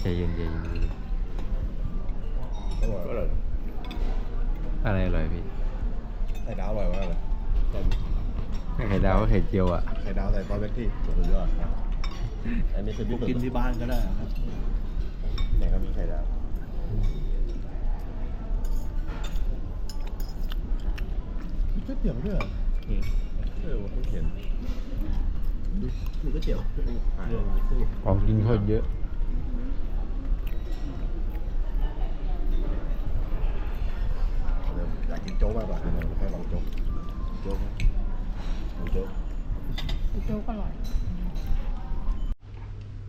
ใจเย็นใจเย็นอร่อยอร่อยอะไรอร่อยพี่ไข่ดาวอร่อยมากเลยไข่ดาวกับไข่เจียวอะไข่ดาวใส่ซอสเบกกี้สุดยอดครับอันนี้คือผที่มสุดกินที่บ้านก็ได้ครับเนี่ยก็มีไข่ดาวมีก๋วยเตี๋ยวด้วยเหรอเออว่าเพิ่งเห็นมีก๋วยเตี๋ยวเรื่องของกินโคตรเยอะ เดี๋ยว อยากกินโจ๊กมากกว่าเดี๋ยวให้ลองโจ๊กโจ๊กไหมลองโจ๊กโจ๊กอร่อย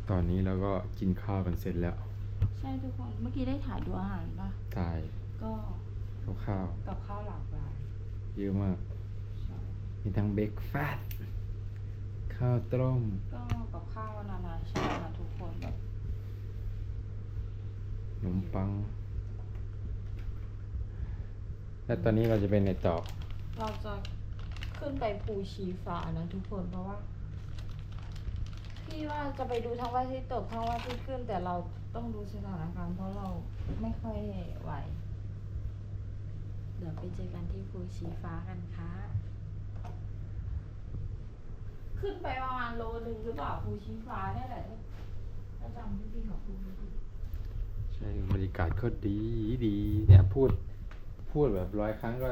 ตอนนี้เราก็กินข้าวกันเสร็จแล้ว ใช่ทุกคน เมื่อกี้ได้ถ่ายดูอาหารป่ะถ่าย ก็ข้าวกับข้าวหลากหลาย เยอะมาก มีทั้งเบรกฟาสต์ข้าวต้ม ก็กับข้าวนานาชาตินะทุกคนแบบขนมปัง และตอนนี้เราจะเป็นในต่อ เราจะขึ้นไปภูชีฟ้านะทุกคนเพราะว่า พี่ว่าจะไปดูทั้งวันที่ตกทั้งวันที่ขึ้น แต่เราต้องดูสถานการณ์เพราะเราไม่ค่อยไหว เดี๋ยวไปเจอกันที่ภูชีฟ้ากันค่ะ ขึ้นไปประมาณโลนึงหรือเปล่าภูชีฟ้าเนี่ยแหละถ้าจำที่พี่เขาพูดไม่ผิดใช่บรรยากาศก็ดีดี เนี่ยพูด พูดแบบร้อยครั้งก็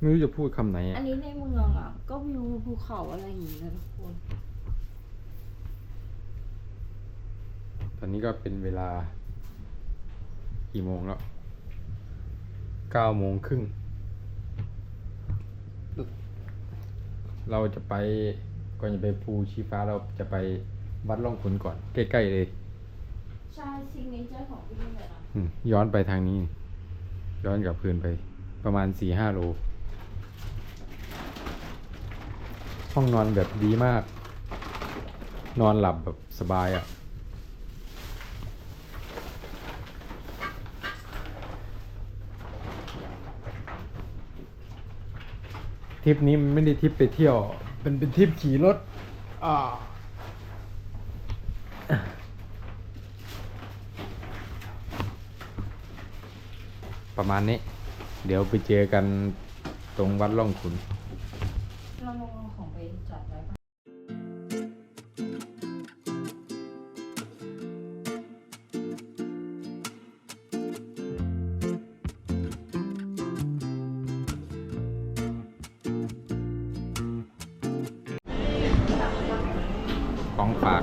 ไม่รู้จะพูดคำไหนอัอะนนี้ในเมืองอะ ก็วิวภูเขาอะไรอย่างงี้นะทุกคน ตอนนี้ก็เป็นเวลากี่โมงแล้วเก้าโมงครึ่ง เราจะไปก่อนจะไปภูชีฟ้าเราจะไปวัดล่องขุนก่อน ใกล้ๆเลย ใช่ซิงเนเจอร์ของที่นี่เลยนะ อืมย้อนไปทางนี้ ย้อนกลับคืนไปประมาณสี่ห้าโล ห้องนอนแบบดีมาก นอนหลับแบบสบายอะ่ะ ทริปนี้มันไม่ได้ทริปไปเที่ยว เป็นเป็นทริปขี่รถ อ่า ประมาณนี้ เดี๋ยวไปเจอกันตรงวัดล่องขุนเราลงเอาของไปจอดไว้ปะของฝาก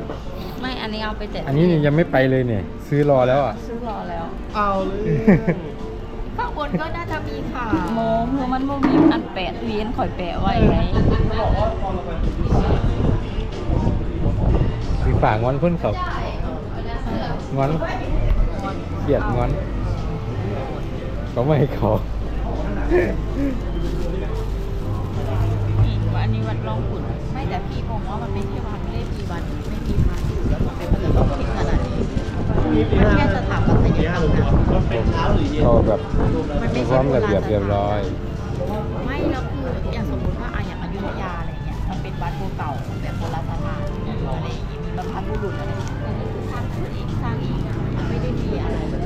ไม่ อันนี้เอาไปเจ็ดอันนี้เนี่ยยังไม่ไปเลยเนี่ย ซื้อรอแล้วอะ ซื้อรอแล้ว เอาเลยข้างบน ก็น่าจะมีค่ะโมเพราะมันโมมีอันแปะเวียนข่อยแปะไว้ไงซื้อฝากงอนเพื่อนเขางอนเกลียดงอนเขาไม่ให้เขานี่อันนี้วัดร่องขุนไม่แต่พี่งงว่ามันไม่ใช่วันไม่ได้มีวันไม่มีพระอยู่แล้วมันเป็นมันต้องคิดขนาดนี้มัน แค่สถาปัตยกรรมนะเขาแบบมีความระเบียบเรียบร้อย ไม่แล้วคืออย่างสมมติว่าอะอย่างอยุธยาอะไรเงี้ยมันเป็นวัดเก่าๆแบบโบราณสถานอะไรอย่างงี้มีบรรพบุรุษอะไรอย่างเงี้ยอันนี้คือสร้างขึ้นเองสร้างเองอะมันไม่ได้มีอะไรเลย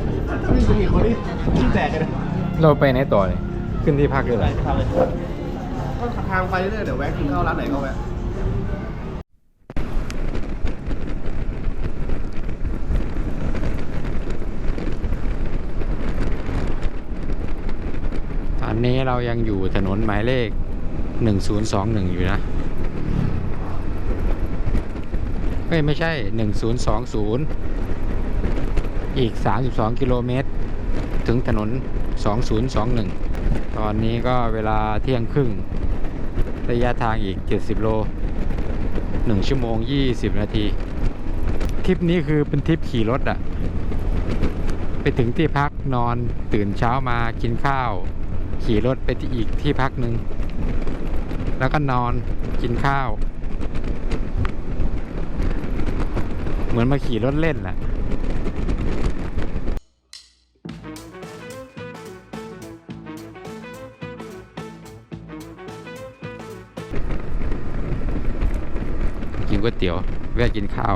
นี่จะมีคนที่ที่แตกกันนะเราไปไหนต่อเนี่ยขึ้นที่พักเลยเหรอทางเลยก็ทางไปเรื่อยๆเดี๋ยวแวะกินข้าวร้านไหนก็แวะ นนี้เรายังอยู่ถนนหมายเลข 1021 อยู่นะเฮ้ยไม่ใช่ 1020 อีก 32 กิโลเมตร ถึงถนน 2021 ตอนนี้ก็เวลาเที่ยงครึ่ง ระยะทางอีก 70 โล 1 ชั่วโมง 20 นาที ทริปนี้คือเป็นทริปขี่รถอะไปถึงที่พักนอนตื่นเช้ามากินข้าว ขี่รถไปที่อีกที่พักหนึ่ง แล้วก็นอนกินข้าว เหมือนมาขี่รถเล่นแหละกินก๋วยเตี๋ยวแวะกินข้าว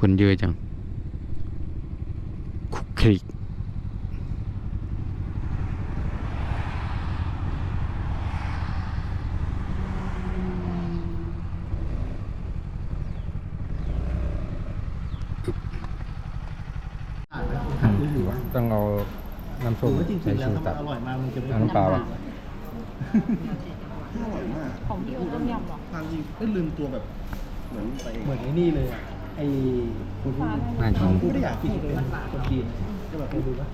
คนเยอะจังคุกคลิกต้องเอาน้ำส้มจริงใส่ๆแล้วชูถ้าตัมัดนอร่อยมากมันจะไม่เอาน้ำเปล่าอะอร่อยมากของพี่โอต้มยำหรอทานจริงไม่ลืมตัวแบบ เหมือนไปเหมือนไอ้นี่เลยอะ ไอ้คนที่น่ากินไม่ได้อยากกินเลยคนจีนก็แบบเคยดูปะ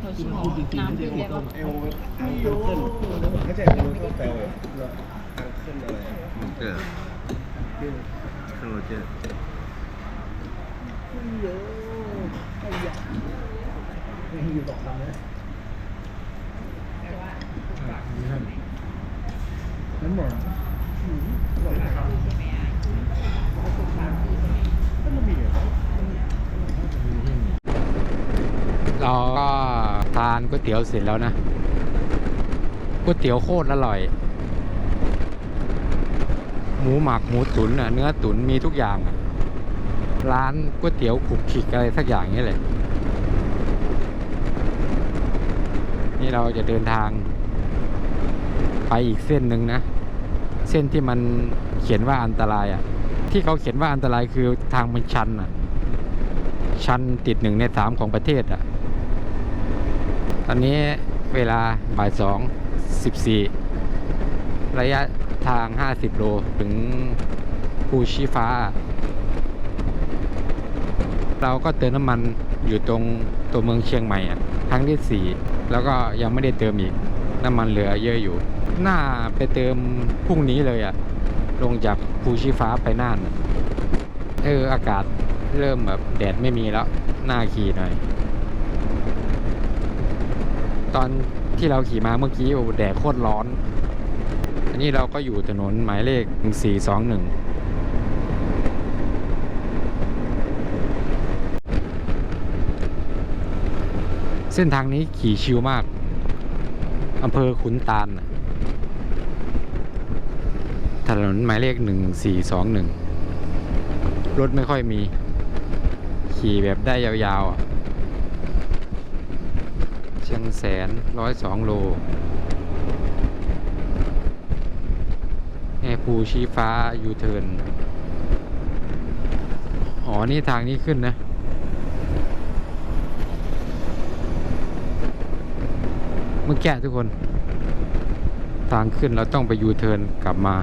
หนูกิชินมจริงจริงๆไม่น้ำใช่พริกเอได้วปะเอวทางขึ้นไม่ใช่เอวเข้าแปลวเลยทางขึ้นอะไรเจอเครื่องโรเจอร์ยังอยู่สองคำนะนั่นหมด เราก็ทานก๋วยเตี๋ยวเสร็จแล้วนะก๋วยเตี๋ยวโคตรอร่อย หมูหมักหมูตุ๋นอะเนื้อตุ๋นมีทุกอย่าง ร้านก๋วยเตี๋ยวขุกขิกอะไรสักอย่างนี้เลยนี่เราจะเดินทาง ไปอีกเส้นหนึ่งนะ เส้นที่มันเขียนว่าอันตรายอะ ที่เขาเขียนว่าอันตรายคือทางมันชันอะ ชันติดหนึ่งในสามของประเทศอะ ตอนนี้เวลาบ่ายสองสิบสี่ระยะทาง 50 โล ถึงภูชีฟ้า เราก็เติมน้ำมันอยู่ตรงตัวเมืองเชียงใหม่อะครั้งที่สี่แล้วก็ยังไม่ได้เติมอีก น้ำมันเหลือเยอะอยู่ น่าไปเติมพรุ่งนี้เลยอะ ลงจากภูชีฟ้าไปน่านเอออากาศเริ่มแบบแดดไม่มีแล้วหน้าขี่หน่อย ตอนที่เราขี่มาเมื่อกี้โอ้แดดโคตรร้อน อันนี้เราก็อยู่ถนนหมายเลข 421เส้นทางนี้ขี่ชิวมาก อำเภอขุนตาลน่ะ ถนนหมายเลข 1421 รถไม่ค่อยมี ขี่แบบได้ยาวๆอะเชียงแสนร้อยสองโลแอภูชีฟ้ายูเทิร์น อ๋อ นี่ทางนี้ขึ้นนะเมื่อกี้ทุกคน ทางขึ้นเราต้องไปยูเทิร์นกลับมา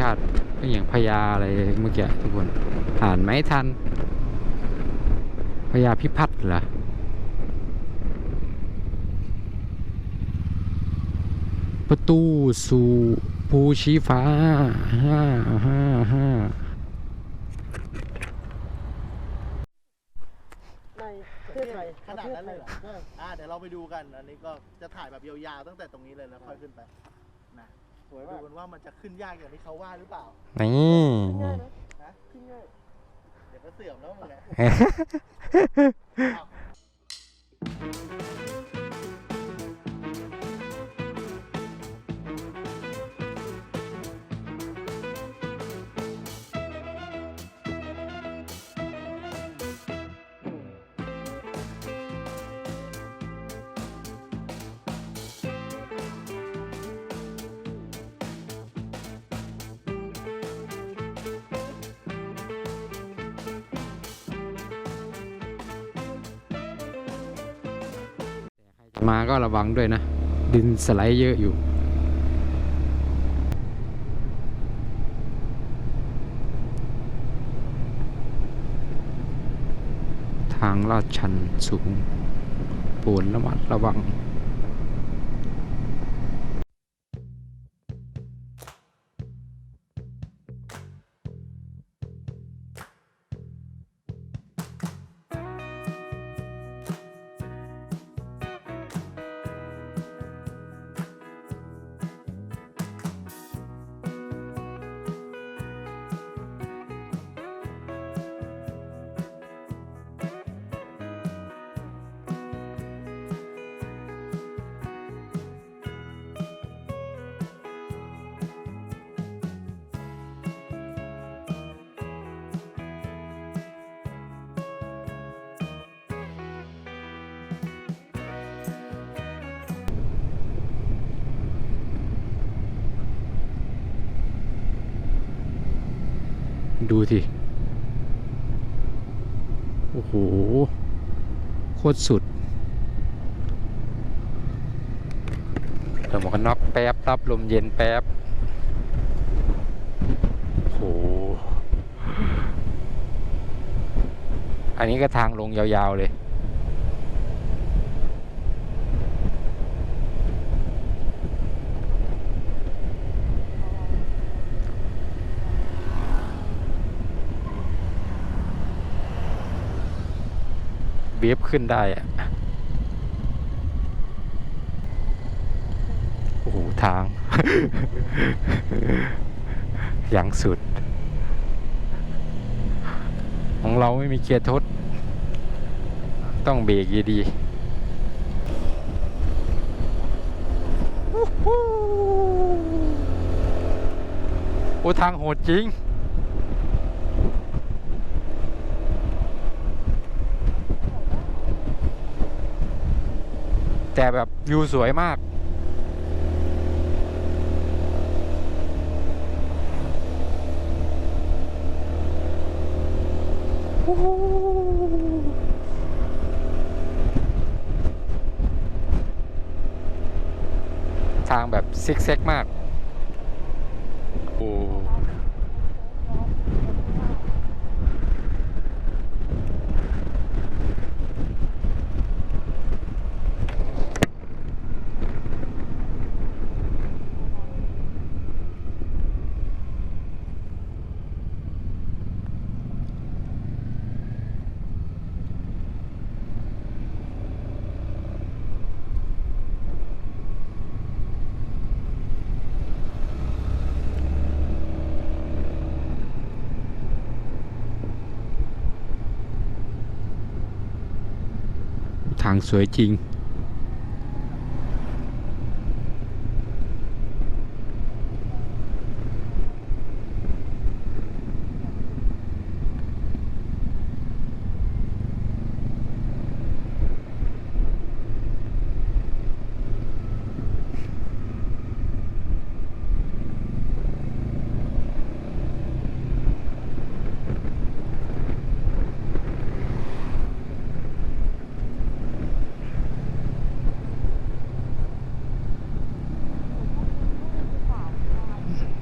ชาติก็อย่างพญาอะไรเมื่อกี้ทุกคนอ่านไหมทันพญาพิพัฒน์เหรอประตูสู่ภูชีฟ้าห้าห้าห้าในประเทศไทยขนาดนั้นเลยเหรออ่าเดี๋ยวเราไปดูกัน อันนี้ก็จะถ่ายแบบยาวๆตั้งแต่ตรงนี้เลยแล้วค่อยขึ้นไปนะ ดูกันว่ามันจะขึ้นยากอย่างที่เขาว่าหรือเปล่า นี่นะขึ้นง่ายเดี๋ยวก็เสื่อมแล้วมึงแหละ มาก็ระวังด้วยนะ ดินสไลด์เยอะอยู่ ทางลาดชันสูงปูนระมัดระวัง ดูสิ โอ้โห โคตรสุดเต่หมวกกันน็อกแป๊บ รับลมเย็นแป๊บ โอ้โห อันนี้ก็ทางลงยาวๆเลย เบียบขึ้นได้อะโอ้โห ทาง อย่างสุด ของเราไม่มีเกียร์ทด ต้องเบรกดีๆโอ้ทางโหดจริง แต่แบบวิวสวยมาก ทางแบบซิกเซกมาก โอ้ ทาง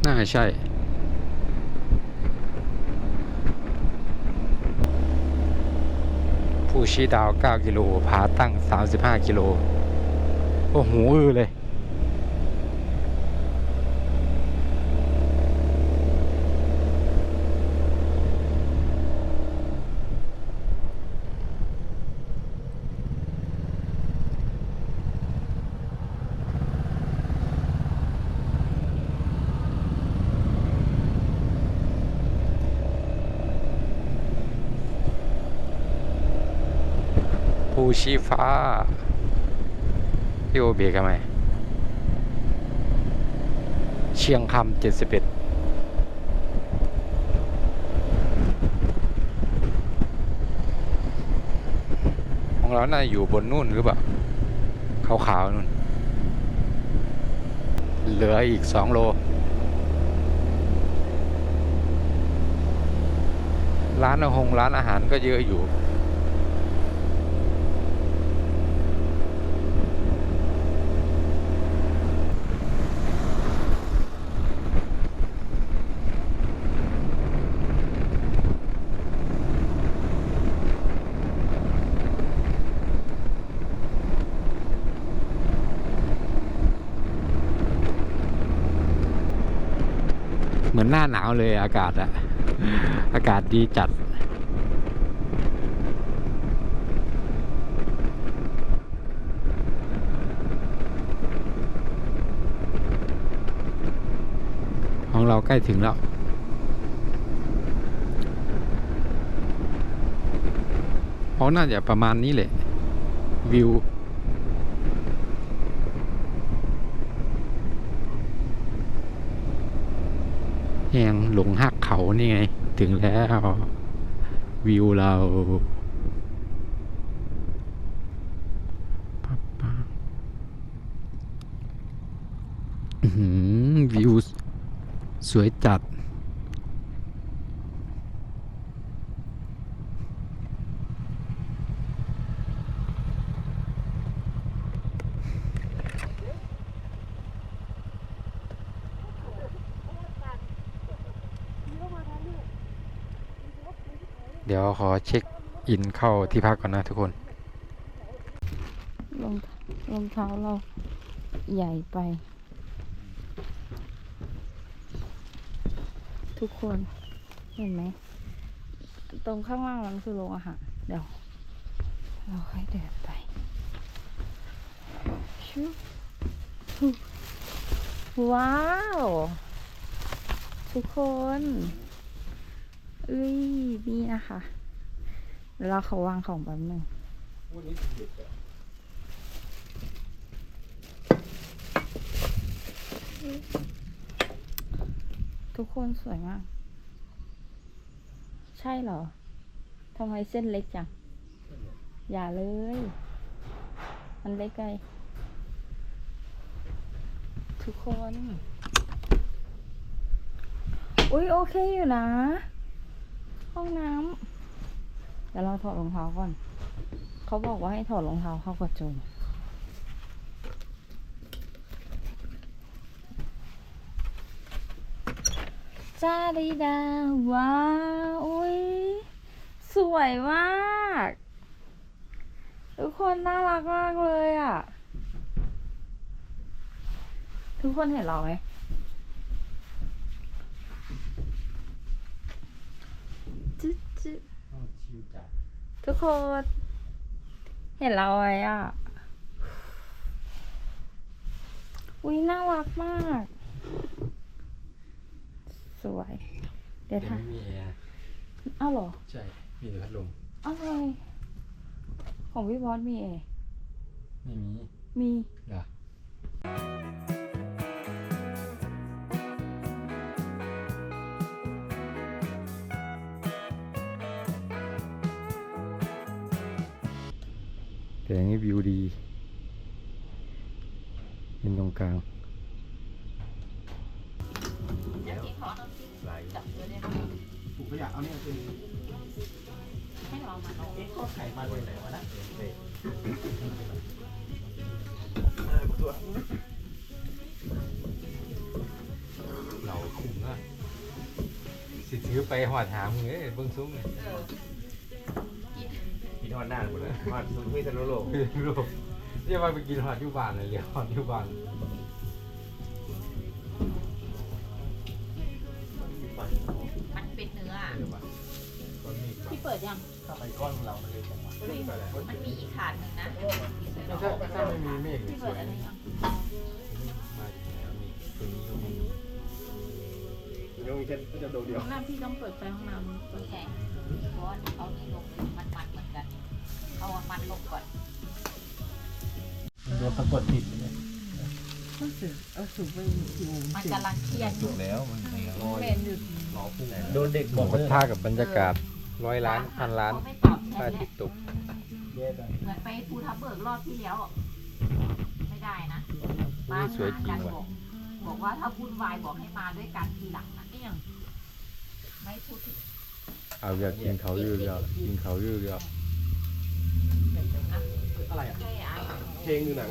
น่าใช่ผู้ชี้ดาว 9 กิโลผาตั้ง 35 กิโล โอ้โหเลย ชีฟ้าพี่โอเบรกทำไมเชียงคำเจ็ดสิบเอ็ดของเราน่าอยู่บนนู่นหรือเปล่าขาวๆนู่น เหลืออีกสองโล ร้านอาหงร้านอาหารก็เยอะอยู่ หนาหนาวเลยอากาศอะอากาศดีจัด ของเราใกล้ถึงแล้วเพราะน่าจะประมาณนี้แหละวิว แหงหลงหักเขานี่ไง ถึงแล้ว วิวเราวิวสวยจัด เดี๋ยวขอเช็คอินเข้าที่พักก่อนนะทุกคนรองรองเท้าเราใหญ่ไป ทุกคนเห็นไหม ตรงข้างล่างนั้นคือโรงอาหารเดี๋ยว เราค่อยเดินไปชุบว้าว ทุกคน อ้ยนี่นะคะเราเขาวางของแป๊บหนึงทุกคนสวยมาก ใช่เหรอทำไมเส้นเล็กจัง อย่าเลย มันเล็กไงทุกคน อุ้ยโอเคอยู่นะ ห้องน้ำเดี๋ยวเราถอดรองเท้าก่อน เขาบอกว่าให้ถอดรองเท้าเข้ากระจกจ้าดีดาว้าวอุ้ยสวยมากทุกคนน่ารักมากเลยอะ ทุกคนเห็นเราไหม จึ๊ดจึ๊ดทุกคน เห็นเราไหมอะ อุ้ยน่ารักมาก สวย เดี๋ยวแต่ถ้าไม่มีแอร์อ้าวเหรอ ใช่ มีแต่พัดลมอะไรของพี่บอสมีเอไม่มี มีเหรอ แต่อย่างนี้วิวดีเป็นตรงกลางถูกขยะเอาเนี่ยเป็นให้เรามาเอาเอ๊ะก็ไข่มาจากไหนวะนะเราคุ้มนะสิถือไปหอดหามเงี้ยเบิ้งซุ้มเลย อดหน้าหมดเลยทอดซุปเพื่อทะลุโลกคือรูปเรียกว่าไปกินหอดอยุบานเลยเรียกหอดอยุบานมันเป็นเนื้อเออว่ะต้นนี้ก่อนพี่เปิดยัง ทำไมก้อนเรามันเลยจังวะมันมีอีกถาดหนึ่งนะถ้าถ้าไม่มีเมฆพี่สเปิวดยอันนี้ยังมาจากไหนวะนี่ตรงนี้ก็มียังมีแค่จะโดดเดียวห้องน้ำพี่ต้องเปิดไฟห้องน้ำเปิดแข็งเพราะว่าเอานี่ลงเลยมันมันเหมือนกัน เอามันลงก่อนโดนสะกดผิดเลยมันสือเอาสูบไปอยู่มันกำลังเครียดอยู่แล้วมันเมนอยู่โดนเด็กหบมูอกกระทะกับบรรยากาศร้อยล้านพันล้านเขไม่ตอบแทพระนอาแหทิละตย์ตกเย็ดอะเหมือนไปภูทับเบิกรอบที่แล้วอะไม่ได้นะนี่สวยจริงบว่ะอกบอกว่าถ้าวุ่นวายบอกให้มาด้วยกันทีหลังนะนี่ยังไม่พูดถึงเอาอยากกินเขายืดยาวกินเขายืดยาว อะไรอะใช่ไอ้เพลงดูหนัง